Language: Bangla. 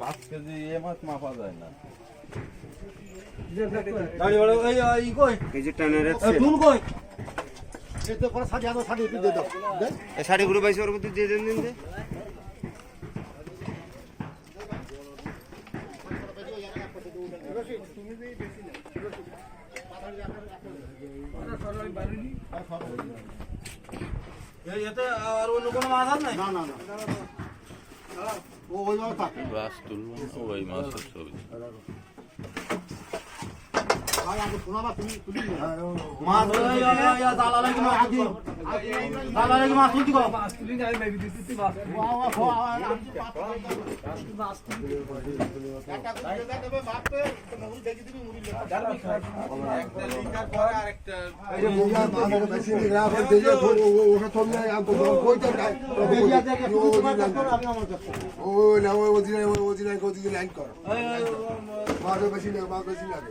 পাঁচ কেজি এ মাছ মাপা যায় না। শাড়িগুলো বাইশ ওর মধ্যে দিয়ে দেন দিন দে না না না। ও ওই মাছের ছবি ওই না ওই নাই ওজি লাইন কর মাছ বেশি লাগে মাছ বেশি লাগে